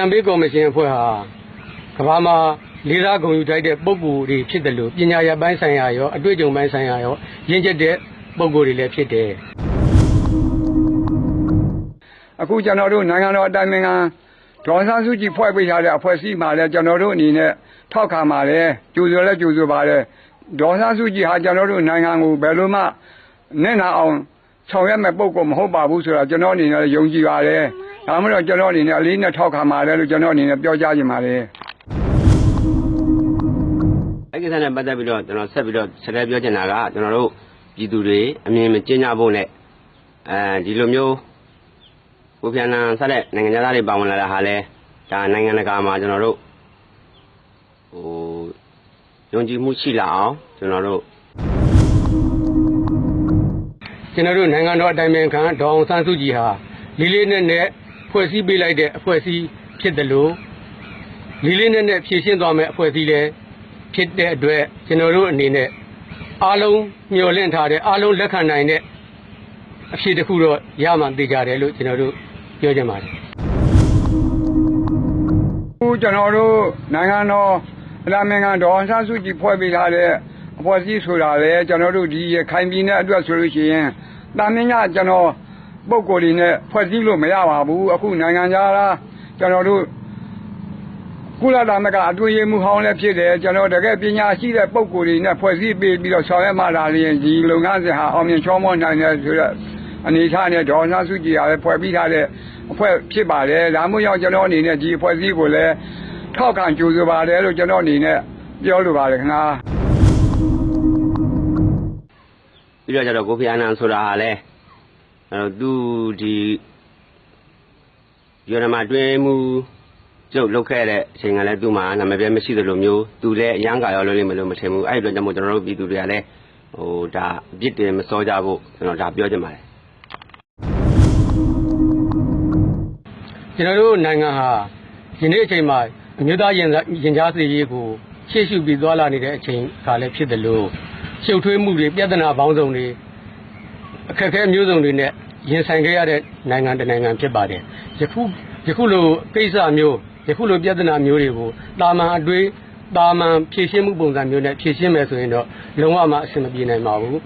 ံပေးကော်မရှင်အဖွဲ့ဟာကမ္ဘာမှာလေးစားဂုဏ်ယူထိုက်တဲ့ပုံကိုယ်တွေဖြစ်တယ်လို့ပညာရပ်ပိုင်းဆိုင်ရာရောအတွေ့အကြုံပိုင်းဆိုင်ရာရောရင့်ကျက်တဲ့ပုံကိုယ်တွေလည်းဖြစ်တယ်အခုကျွန်တော်တို့နိုင်ငံတော်အတိုင်ပင်ခံဒေါ်ဆန်းစုကြည်ဖွဲ့ပေးထားတဲ့အဖွဲ့အစည်းမှာလည်းကျွန်တော်တို့အနေနဲ့ထောက်ခံပါတယ်ကြိုဆိုလည်းကြိုဆိုပါတယ်ဒေါ်ဆန်းစုကြည်ဟာကျွန်တော်တို့နိုင်ငံကိုဘယ်လိုမှနဲ့နာအောင်ဆောင်ရွက်မဲ့ပုံကမဟုတ်ပါဘူးဆိုတာကျွန်တော်အနေနဲ့ယုံကြည်ပါတယ် ဒါမှမဟုတ်ကျွန်တော်အနေနဲ့အလေးနဲ့ထောက်ခံပါတယ်လို့ကျွန်တော်အနေနဲ့ပြောကြားချင်ပါတယ်အဲ့ဒီကိစ္စနဲ့ပတ်သက်ပြီးတော့ကျွန်တော်ဆက်ပြီးတော့ဆက်လက်ပြောချင်တာကကျွန်တော်တို့ပြည်သူတွေအမြင်မကျဉ်းကြဖို့နဲ့အဲဒီလိုမျိုးကိုဖျာနန်ဆက်တဲ့နိုင်ငံသားတွေပါဝင်လာတာဟာလဲဒါနိုင်ငံတကာမှာကျွန်တော်တို့ဟိုယုံကြည်မှုရှိလာအောင်ကျွန်တော်တို့ကျွန်တော်တို့နိုင်ငံတော်အတိုင်ပင်ခံဒေါအောင်ဆန်းစုကြည်ဟာလေးလေးနက်နက် ဖွဲ့စည်းပေးလိုက်တဲ့အဖွဲ့အစည်းဖြစ်တယ်လို့လေးလေးနက်နက်ဖြည့်ရှင်းသွားမယ့်အဖွဲ့အစည်းလည်းဖြစ်တဲ့အတွက်ကျွန်တော်တို့အနေနဲ့အားလုံးမျှော်လင့်ထားတဲ့အားလုံးလက်ခံနိုင်တဲ့အဖြစ်တစ်ခုတော့ရမှသိကြတယ်လို့ကျွန်တော်တို့ပြောချင်ပါတယ်အခုကျွန်တော်တို့နိုင်ငံတော်အတိုင်ပင်ခံဒေါ်အောင်ဆန်းစုကြည်ဖွဲ့ပေးထားတဲ့အဖွဲ့အစည်းဆိုတာလေကျွန်တော်တို့ဒီရခိုင်ပြည်နယ်အတွက်ဆိုလို့ရှိရင်တာမင်းကကျွန်တော် ပုံကိုယ်တွေနဲ့ဖွဲ့စည်းလို့မရပါဘူးအခုနိုင်ငံခြားလားကျွန်တော်တို့ကုလသမဂ္ဂအတွေ့အမှုဟောင်းလည်းဖြစ်တယ်ကျွန်တော်တကယ်ပညာရှိတဲ့ပုံကိုယ်တွေနဲ့ဖွဲ့စည်းပေးပြီးတော့ဆောင်ရွက်မှလာရင်ဒီလုပ်ငန်းစဉ်ဟာအောင်မြင်ချောမောနိုင်တယ်ဆိုတော့အနေထားနဲ့ဒေါ်အောင်ဆန်းစုကြည်ကလည်းဖွဲ့ပြီးထားတဲ့အဖွဲ့ဖြစ်ပါတယ်ဒါမှမဟုတ်ကျွန်တော်အနေနဲ့ဒီအဖွဲ့အစည်းကိုလည်းထောက်ခံကြိုဆိုပါတယ်လို့ကျွန်တော်အနေနဲ့ပြောလိုပါတယ်ခင်ဗျာပြီးတော့ကျတော့ကိုဖျာနန်ဆိုတာဟာလဲ အဲတော့သူဒီယူနမတွင်းမှုကျုပ်လုတ်ခဲ့တဲ့အချိန်ကလည်းသူ့မှာနာမည်ပဲမရှိသလိုမျိုးသူလည်းအရန်ကာရောလို့လိမ့်မယ်လို့မထင်ဘူးအဲ့ဒီအတွက်ကြောင့်မို့ကျွန်တော်တို့ပြည်သူတွေကလည်းဟိုဒါအပြစ်တင်မစောကြဖို့ကျွန်တော်ဒါပြောချင်ပါတယ်ကျွန်တော်တို့နိုင်ငံဟာယနေ့အချိန်မှာအမျိုးသားရင်စားရင်ကြားစေရေးကိုရှေ့ရှုပြီးသွားလာနေတဲ့အချိန်ကလည်းဖြစ်တယ်လို့ရှုပ်ထွေးမှုတွေပြဿနာပေါင်းစုံတွေအခက်အခဲမျိုးစုံတွေနဲ့ ရင်ဆိုင်ခဲ့ရတဲ့နိုင်ငံတစ်နိုင်ငံဖြစ်ပါတယ်ယခုယခုလိုကိစ္စမျိုးယခုလိုပြဿနာမျိုးတွေကိုတာမန်အတွေးတာမန်ဖြည့်ရှင်းမှုပုံစံမျိုးနဲ့ဖြည့်ရှင်းမယ်ဆိုရင်တော့လုံးဝမှအဆင်မပြေနိုင်ပါဘူး